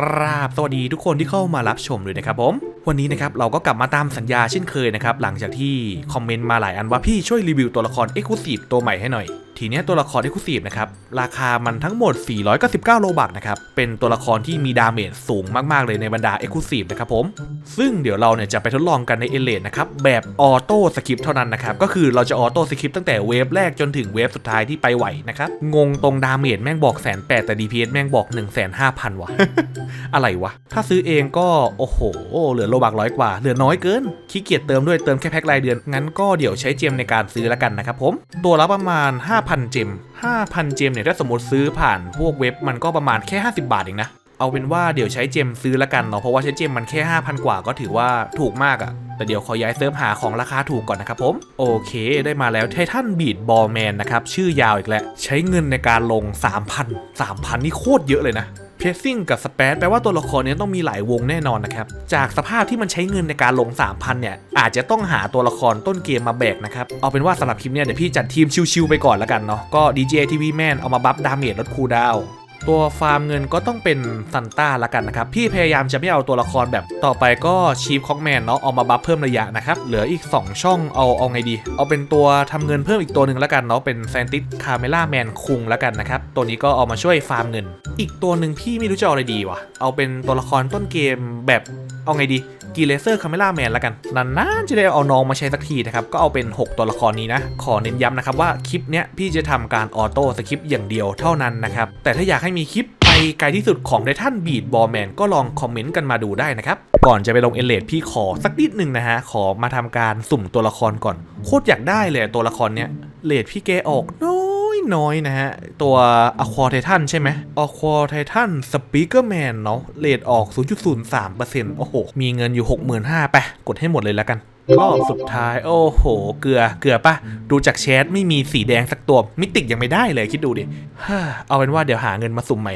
กราบสวัสดีทุกคนที่เข้ามารับชมเลยนะครับผมวันนี้นะครับเราก็กลับมาตามสัญญาเช่นเคยนะครับหลังจากที่คอมเมนต์มาหลายอันว่าพี่ช่วยรีวิวตัวละคร e x c l u s i v e ตัวใหม่ให้หน่อย ทีเนี้ยตัวละคร e x c l u s i v e นะครับราคามันทั้งหมด 499 โลบักนะครับเป็นตัวละครที่มีดาเมจสูงมากๆเลยในบรรดา e x c l u s i v e นะครับผมซึ่งเดี๋ยวเราเนี่ยจะไปทดลองกันในเอเลนนะครับแบบออโต้สคริปเท่านั้นนะครับก็คือเราจะออโต้สคริปตั้งแต่เวฟแรกจนถึงเวฟสุดท้ายที่ไปไหวนะครับงงตรงดาเมจแม่งบอกแสนแปดแต่ DPS แม่งบอก 1 5 0 0 0ว่ะอะไรวะ ถ้าซื้อเองก็โอ้โห เหลือโลบักร้อยกว่า เหลือน้อยเกินขี้เกียจเติมด้วยเติมแค่แพ็ครายเดือนงั้นก็เดี๋ยวใช้เจมในการซื้อแล้วกันนะครับผมตัวละประมาณ5,000 เจม 5,000 เจมเนี่ย ถ้าสมมติซื้อผ่านพวกเว็บมันก็ประมาณแค่ 50 บาทเองนะ เอาเป็นว่าเดี๋ยวใช้เจมซื้อละกันเนาะ เพราะว่าใช้เจมมันแค่ 5,000 กว่าก็ถือว่าถูกมากอะแต่เดี๋ยวขอย้ายเซิร์ฟหาของราคาถูกก่อนนะครับผม โอเค ได้มาแล้วไททันบีดบอลแมนนะครับ ชื่อยาวอีกแล้ว ใช้เงินในการลง 3,000 3,000 นี่โคตรเยอะเลยนะ เพสซิ่งกับสเปซแปลว่าตัวละครเนี้ต้องมีหลายวงแน่นอนนะครับ จากสภาพที่มันใช้เงินในการลง 3,000 เนี่ย อาจจะต้องหาตัวละครต้นเกมมาแบกนะครับ เอาเป็นว่าสำหรับคลิปเนี้ยเดี๋ยวพี่จัดทีมชิวๆไปก่อนแล้วกันเนาะก็ DJ TV Man เอามาบัฟดาเมจลดคูลดาว ตัวฟาร์มเงินก็ต้องเป็นซันต้าละกันนะครับพี่พยายามจะไม่เอาตัวละครแบบต่อไปก็ชีฟคอกแมนเนาะเอามาบัฟเพิ่มระยะนะครับเหลืออีก 2 ช่องเอาเอาไงดี เอาเป็นตัวทำเงินเพิ่มอีกตัวหนึ่งละกันเนาะเป็นแซนติสคาเมล่าแมนคุงละกันนะครับตัวนี้ก็เอามาช่วยฟาร์มเงิน อีกตัวหนึ่งพี่ไม่รู้จะเอาอะไรดีวะเอาเป็นตัวละครต้นเกมแบบเอาไงดี กีเลเซอร์คาเมล่าแมนละกันนานๆจะได้เอาน้องมาใช้สักทีนะครับ ก็เอาเป็น 6 ตัวละครนี้นะ ขอเน้นย้ำนะครับว่าคลิปเนี้ยพี่จะทำการออโต้สคริปต์อย่างเดียวเท่านั้นนะครับ แต่ถ้าอยากให้มีคลิปไปไกลที่สุดของไททันบีดบอลแมนก็ลองคอมเมนต์กันมาดูได้นะครับ ก่อนจะไปลงเอเลดพี่ขอสักนิดหนึ่งนะฮะ ขอมาทำการสุ่มตัวละครก่อน โคตรอยากได้เลยตัวละครเนี้ยเลดพี่แกออกน้อ น้อยนะฮะ ตัวอควอไททันใช่ไหมอควอไททันสปีกเกอร์แมนเนาะเลดออก 0.03%โอ้โห มีเงินอยู่ 65,000ไปกดให้หมดเลยแล้วกันรอบสุดท้ายโอ้โห เกลือเกลือปะดูจากแชทไม่มีสีแดงสักตัว มิติกยังไม่ได้เลยคิดดูดิเอาเป็นว่าเดี๋ยวหาเงินมาสุ่มใหม่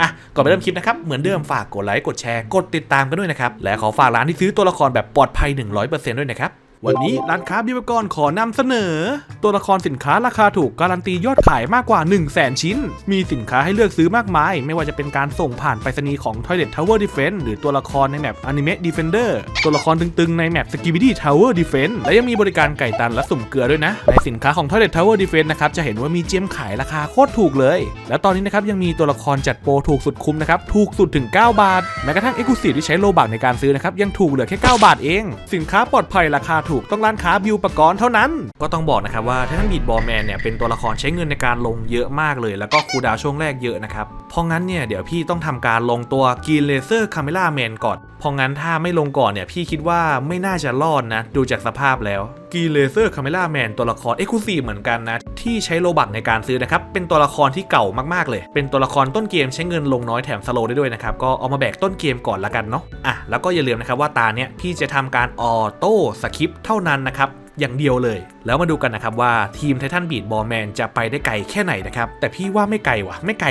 อะก่อนไปเริ่มคลิปนะครับ เหมือนเดิมฝากกดไลค์กดแชร์กดติดตามกันด้วยนะครับ และขอฝากร้านที่ซื้อตัวละครแบบปลอดภัย 100%ด้วยนะครับ วันนี้ร้านค้าบิวกรขอนำเสนอ ตัวละครสินค้าราคาถูกการันตียอดขายมากกว่า 1 0 0 0 0แชิ้น มีสินค้าให้เลือกซื้อมากมาย ไม่ว่าจะเป็นการส่งผ่านไปรษณีย์ของ Toilet Tower Defense หรือตัวละครในแมป Anime Defender ตัวละครตึงๆในแมป Skibidi Tower Defense และยังมีบริการไก่ตันและสุ่มเกลือด้วยนะ ในสินค้าของ Toilet Tower Defense นะครับจะเห็นว่ามีเจมขายราคาโคตรถูกเลย และตอนนี้นะครับยังมีตัวละครจัดโปรถูกสุดคุ้มนะครับถูกสุดถึง 9 บาทแม้กระทั่ง Exclusive ที่ใช้โลบักในการซื้อนะครับยังถูกเหลือแค่ 9 บาทเอง สินค้าปลอดภัยราคาถูกต้องร้านค้าบิวปกรณ์เท่านั้น ก็ต้องบอกนะครับว่าท่านบีดบอลแมนเนี่ยเป็นตัวละครใช้เงินในการลงเยอะมากเลย แล้วก็คูดาวช่วงแรกเยอะนะครับเพราะงั้นเนี่ยเดี๋ยวพี่ต้องทำการลงตัวกีนเลเซอร์คาเมล่าแมนก่อน พราะงั้นถ้าไม่ลงก่อนเนี่ยพี่คิดว่าไม่น่าจะรอดนะ ดูจากสภาพแล้วกีเลเซอร์คาเมล่าแมนตัวละครเอ็กซ์คลูซีเหมือนกันนะ ที่ใช้โลบักในการซื้อนะครับ เป็นตัวละครที่เก่ามากๆเลย เป็นตัวละครต้นเกมใช้เงินลงน้อยแถมสโลได้ด้วยนะครับ ก็เอามาแบกต้นเกมก่อนละกันเนาะอะแล้วก็อย่าลืมนะครับว่าตาเนี้ยพี่จะทำการออโต้สคริปเท่านั้นนะครับอย่างเดียวเลย แล้วมาดูกันนะครับว่าทีมไททันบีดบอลแมนจะไปได้ไกลแค่ไหนนะครับแต่พี่ว่าไม่ไกลว่ะไม่ไกล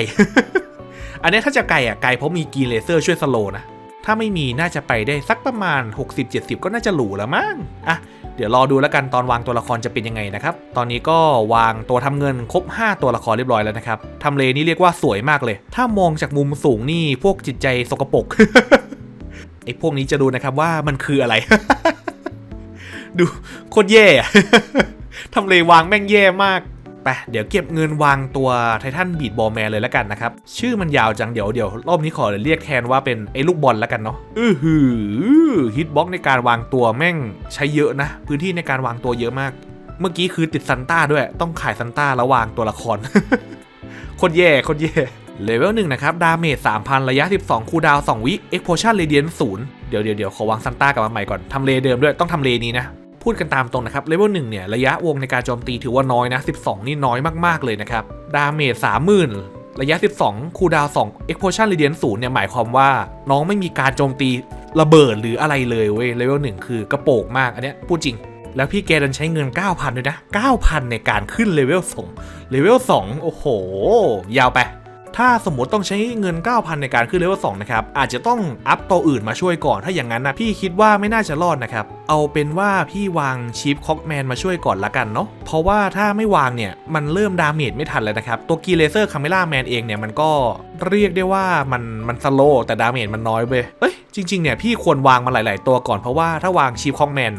อันนี้ถ้าจะไกลอะไกลเพราะมีกีเลเซอร์ช่วยสโลนะ ถ้าไม่มีน่าจะไปได้สักประมาณ 60-70 ก็น่าจะหรูแล้วมั้งอะเดี๋ยวรอดูแล้วกันตอนวางตัวละครจะเป็นยังไงนะครับ ตอนนี้ก็วางตัวทำเงินครบ 5 ตัวละครเรียบร้อยแล้วนะครับทำเลนี่เรียกว่าสวยมากเลย ถ้ามองจากมุมสูงนี่พวกจิตใจสกปรกไอ้พวกนี้จะดูนะครับว่ามันคืออะไร ดูโคตรแย่ทำเลวางแม่งแย่มาก ไปเดี๋ยวเก็บเงินวางตัวไททันบีดบอลแมนเลยแล้วกันนะครับ ชื่อมันยาวจังเดี๋ยวเดี๋ยวรอบนี้ขอเรียกแทนว่าเป็นไอ้ลูกบอลแล้วกันเนาะอือหือฮิตบ็อกในการวางตัวแม่งใช้เยอะนะ พื้นที่ในการวางตัวเยอะมาก เมื่อกี้คือติดซันต้าด้วยต้องขายซันต้าแล้ววางตัวละครคตรแย่คตรแย่เลเวลหนึ่งนะครับ ดาเมจ3,000ระยะ 12 คูดาว 2 วิเอ็กโพชั่นเรเดียนศูนย์เดี๋ยวเดี๋ยวเดี๋ยวขอวางซันต้ากลับมาใหม่ก่อนทำเลเดิมด้วยต้องทำเลนี้นะ พูดกันตามตรงนะครับเลเวลหนึ่งเนี่ยระยะวงในการโจมตีถือว่าน้อยนะ 12 นี่น้อยมากๆเลยนะครับ ดาเมจ30,000 ระยะ 12 คูดาว2 Explosion Radiant 0เนี่ยหมายความว่าน้องไม่มีการโจมตีระเบิดหรืออะไรเลยเว้ยเลเวลหนึ่งคือกระโปงมากอันเนี้ยพูดจริง แล้วพี่แกดันใช้เงิน 9,000 ด้วยนะ 9,000 ในการขึ้นเลเวล2เลเวล2โอ้โห ยาวไป ถ้าสมมติต้องใช้เงิน 9,000 ในการขึ้นเลเวล2นะครับ อาจจะต้องอัพตัวอื่นมาช่วยก่อน ถ้าอย่างนั้นนะพี่คิดว่าไม่น่าจะรอดนะครับ เอาเป็นว่าพี่วางชีฟคอกแมนมาช่วยก่อนละกันเนาะ เพราะว่าถ้าไม่วางเนี่ย มันเริ่มดาเมจไม่ทันเลยนะครับ ตัวกีเลเซอร์คาเมล่าแมนเองเนี่ยมันก็เรียกได้ว่ามันมันสโลแต่ดาเมจมันน้อยเว้ยเอ้ยจริงๆเนี่ยพี่ควรวางมาหลาย ๆ ตัวก่อนเพราะว่าถ้าวางชีฟคอกแมน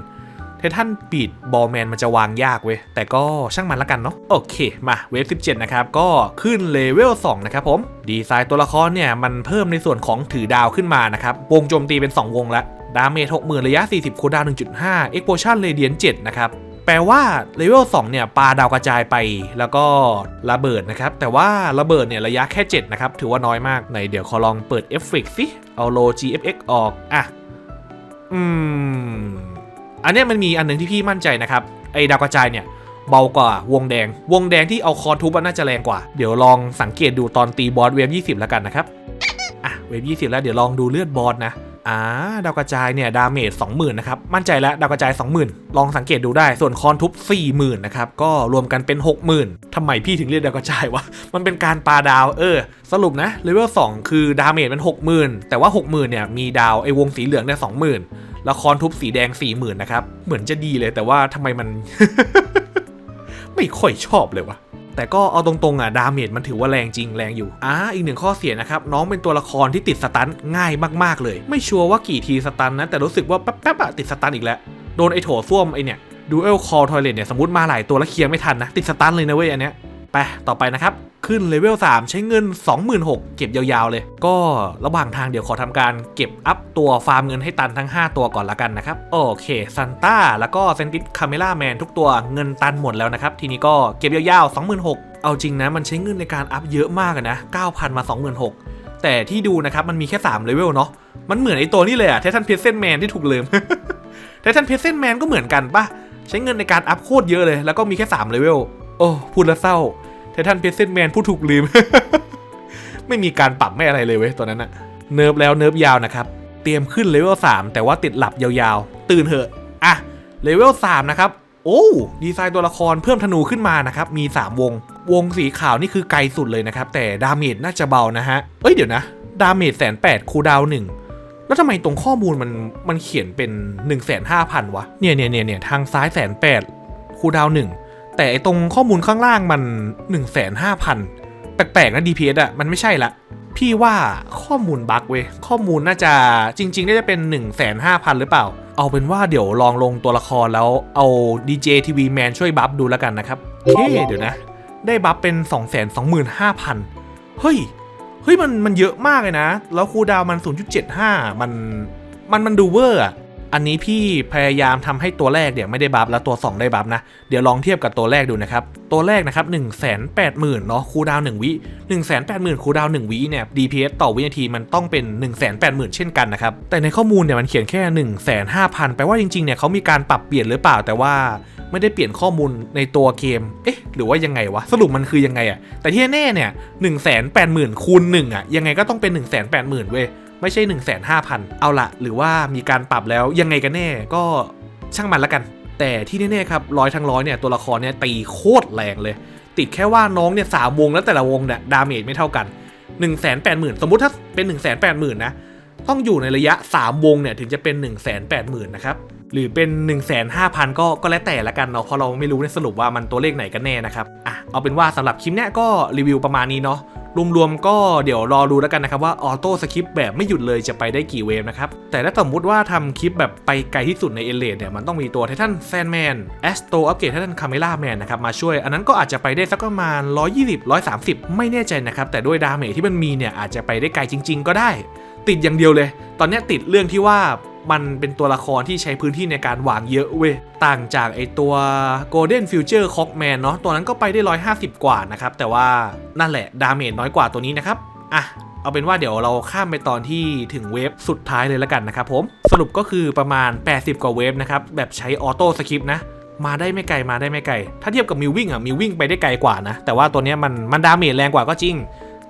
เททันปีดบอลแมนมันจะวางยากเว้ย แต่ก็ช่างมันละกันเนาะโอเค มาเวฟ 17 นะครับ ก็ขึ้นเลเวล 2 นะครับผม ดีไซน์ตัวละครเนี่ย มันเพิ่มในส่วนของถือดาวขึ้นมานะครับ วงโจมตีเป็น 2 วงละดาเมจ60,000 ระยะ 40คูลดาวน์1.5 Explosion Radiant 7นะครับแปลว่าเลเวล2เนี่ยปาดาวกระจายไปแล้วก็ระเบิดนะครับ แต่ว่าระเบิดเนี่ยระยะแค่ 7 นะครับ ถือว่าน้อยมากไหนเดี๋ยวขอลองเปิดเอฟเฟกต์สิเอาโล GFX ออก อะ อืม อันนี้มันมีอันหนึ่งที่พี่มั่นใจนะครับไอ้ดาวกระจายเนี่ยเบากว่าวงแดง วงแดงที่เอาคอทุบน่าจะแรงกว่า เดี๋ยวลองสังเกตดูตอนตีบอสเวฟ20 แล้วกันนะครับ อะเวฟ20 แล้วเดี๋ยวลองดูเลือดบอสนะ อ่าดาวกระจายเนี่ยดาเมจ20,000นะครับ มั่นใจแล้วดาวกระจาย 20,000 ลองสังเกตดูได้ ส่วนคอนทุบ 40,000นะครับ ก็รวมกันเป็น 60,000ทำไมพี่ถึงเรียกดาวกระจายวะ มันเป็นการปาดาว เออ สรุปนะ เลเวล2คือดาเมจมัน60,000 แต่ว่า 60,000เนี่ยมีดาวไอ้วงสีเหลืองเนี่ย20,000 ล้วคอนทุบสีแดง40,000นนะครับ เหมือนจะดีเลยแต่ว่าทำไมมัน ไม่ค่อยชอบเลยวะแต่ก็เอาตรงๆอะดาเมจมันถือว่าแรงจริงแรงอยู่อ่าอีกหนึ่งข้อเสียนะครับ น้องเป็นตัวละครที่ติดสตันง่ายมากๆเลย ไม่ชัวร์ว่ากี่ทีสตันนะ แต่รู้สึกว่าแป๊บๆอะติดสตันอีกแล้ว โดนไอ้โถส้วมไอเนี่ยดูเอลคอร์ทอยเลตเนี่ยสมมติมาหลายตัวแล้วเคลียร์ไม่ทันนะ ติดสตันเลยนะเว้ยอันเนี้ย ไปต่อไปนะครับ ขึ้นเลเวล3 ใช้เงิน 26,000 เก็บยาวๆเลย ก็ระหว่างทางเดี๋ยวขอทำการเก็บอัพตัวฟาร์มเงินให้ตันทั้ง 5 ตัวก่อนละกันนะครับ โอเคซันต้าแล้วก็เซนติสคาเมล่าแมนทุกตัวเงินตันหมดแล้วนะครับ ทีนี้ก็เก็บยาวๆ 26,000 เอาจริงนะมันใช้เงินในการอัพเยอะมากอะนะ 9,000 มา 26,000 แต่ที่ดูนะครับมันมีแค่3เลเวลเนาะมันเหมือนไอตัวนี้เลยอะเททันเพเซนแมนที่ถูกลืมเททันเพเซนแมนก็เหมือนกันปะใช้เงินในการอัพโคตรเยอะเลย แล้วก็มีแค่3เลเวลโอ้พูดแล้วเศร้า ไททันเพเซนแมนผู้ถูกลืม ไม่มีการปรับไม่อะไรเลยเว้ยตอนนั้นอะเนิร์ฟแล้วเนิร์ฟยาวนะครับ เตรียมขึ้นเลเวล3แต่ว่าติดหลับยาวๆ ตื่นเถอะ อะ เลเวล3นะครับ โอ้ ดีไซน์ตัวละครเพิ่มธนูขึ้นมานะครับ มี 3 วง วงสีขาวนี่คือไกลสุดเลยนะครับ แต่ดาเมจน่าจะเบานะฮะ เอ้ยเดี๋ยวนะ ดาเมจแสนแปดคูดาวหนึ่งแล้วทำไมตรงข้อมูลมันมันเขียนเป็น 1 5 0 0 0 วะ เนี่ยเนี่ยเนี่ยเนี่ยทางซ้ายแสนแปดคูดาวหนึ่ง แต่ไอตรงข้อมูลข้างล่างมัน 1 5 0 0 0 แปลกๆนะ DPS อะมันไม่ใช่ละ พี่ว่าข้อมูลบั๊กเว้ย ข้อมูลน่าจะจริงๆ น่าจะเป็น 1 5 0 0 0 หรือเปล่า เอาเป็นว่าเดี๋ยวลองลงตัวละครแล้วเอา DJ TV Man ช่วยบัฟดูแล้วกันนะครับโอเคเดี๋ยวนะ ได้บัฟเป็น 2 2 5 0 0 0 เฮ้ย เฮ้ยมันมันเยอะมากเลยนะ แล้วคูดาวน์มัน 0.75 มันมันมันดูเวอร์อะ อันนี้พี่พยายามทำให้ตัวแรกเนี่ยไม่ได้บัฟแล้วตัว 2 ได้บัฟนะ เดี๋ยวลองเทียบกับตัวแรกดูนะครับ ตัวแรกนะครับ1 8 0 0 0 0เนาะคูดาวน์1วิ1 8 0 0 0 0คูดาวน์1วิเนี่ย DPS ต่อวินาทีมันต้องเป็น 1 8 0 0 0 0 เช่นกันนะครับ แต่ในข้อมูลเนี่ยมันเขียนแค่ 1 5 0 0 0แปลว่าจริงๆเนี่ยเขามีการปรับเปลี่ยนหรือเปล่าแต่ว่าไม่ได้เปลี่ยนข้อมูลในตัวเกม เอ๊ะ หรือว่ายังไงวะ สรุปมันคือยังไงอะแต่ที่แน่เนี่ย1 8 0 0 0 0คูณ1อะยังไงก็ต้องเป็น1 8 0 0 0 0เว้ย ไม่ใช่ 1 5 0 0 0 เอาละหรือว่ามีการปรับแล้วยังไงกันแน่ก็ช่างมันละกัน แต่ที่แน่ๆครับร้อยทั้งร้อยเนี่ยตัวละครเนี่ยตีโคตรแรงเลย ติดแค่ว่าน้องเนี่ยสามวงแล้วแต่ละวงเนี่ยดาเมจไม่เท่ากัน 1 8 0 0 0 0 สมมุติถ้าเป็น 1 8 0 0 0 0 นะ ต้องอยู่ในระยะ 3 วงเนี่ยถึงจะเป็น 1 8 0 0 0 0 นะครับหรือเป็น 1 5 0 0 0 ก็ก็แล้วแต่ละกันเนาะเพราะเราไม่รู้ในสรุปว่ามันตัวเลขไหนกันแน่นะครับอะเอาเป็นว่าสำหรับคลิปเนี้ยก็รีวิวประมาณนี้เนาะ รวมๆก็เดี๋ยวรอดูแล้วกันนะครับว่าออโต้สคริปแบบไม่หยุดเลยจะไปได้กี่เวฟนะครับ แต่ถ้าสมมติว่าทำคลิปแบบไปไกลที่สุดในเอเลดเนี่ยมันต้องมีตัวไททันแฟนแมนแอสโตอัปเกรดไททันคาเมล่าแมนนะครับมาช่วยอันนั้นก็อาจจะไปได้สักประมาณ 120 130 ไม่แน่ใจนะครับ แต่ด้วยดาเมจที่มันมีเนี่ยอาจจะไปได้ไกลจริง ๆ ก็ได้ ติดอย่างเดียวเลย ตอนนี้ติดเรื่องที่ว่า มันเป็นตัวละครที่ใช้พื้นที่ในการวางเยอะเว้ย ต่างจากไอตัว Golden Future Cockman เนาะตัวนั้นก็ไปได้ 150 กว่านะครับ แต่ว่านั่นแหละ ดาเมจน้อยกว่าตัวนี้นะครับ อะเอาเป็นว่าเดี๋ยวเราข้ามไปตอนที่ถึงเวฟสุดท้ายเลยแล้วกันนะครับผม สรุปก็คือประมาณ 80 กว่าเวฟนะครับ แบบใช้ออโต้สคริปต์นะมาได้ไม่ไกลมาได้ไม่ไกล ถ้าเทียบกับมิววิ่งอะมิววิ่งไปได้ไกลกว่านะ แต่ว่าตัวนี้มันมันดาเมจแรงกว่าก็จริง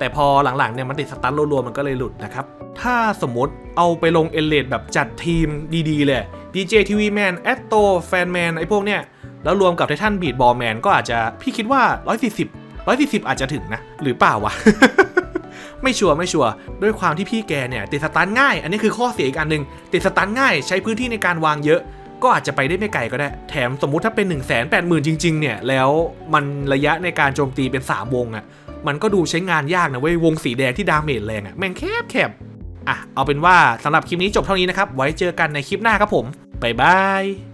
แต่พอหลังๆเนี่ยมันติดสตันรัวๆมันก็เลยหลุดนะครับ ถ้าสมมติเอาไปลงเอเลดแบบจัดทีมดีๆ เลย DJ TV Man แอตโตแฟนแมนไอ้พวกเนี้ยแล้วรวมกับไททันบีดบอลแมนก็อาจจะพี่คิดว่า 140 140 อาจจะถึงนะ หรือเปล่าวะ ไม่ชัวร์ไม่ชัวร์ด้วยความที่พี่แกเนี่ย ติดสตันง่าย อันนี้คือข้อเสียอีกอันหนึ่งติดสตันง่ายใช้พื้นที่ในการวางเยอะ ก็อาจจะไปได้ไม่ไกลก็ได้ แถมสมมุติถ้าเป็น 1 8 0 0 0 0 จริง ๆ เนี่ย แล้วมันระยะในการโจมตีเป็น 3 วงอะ่ะ มันก็ดูใช้งานยากนะเว้ยวงสีแดงที่ดาเมจแรงอะแม่งแคบแคบอะเอาเป็นว่าสำหรับคลิปนี้จบเท่านี้นะครับไว้เจอกันในคลิปหน้าครับผมบ๊ายบาย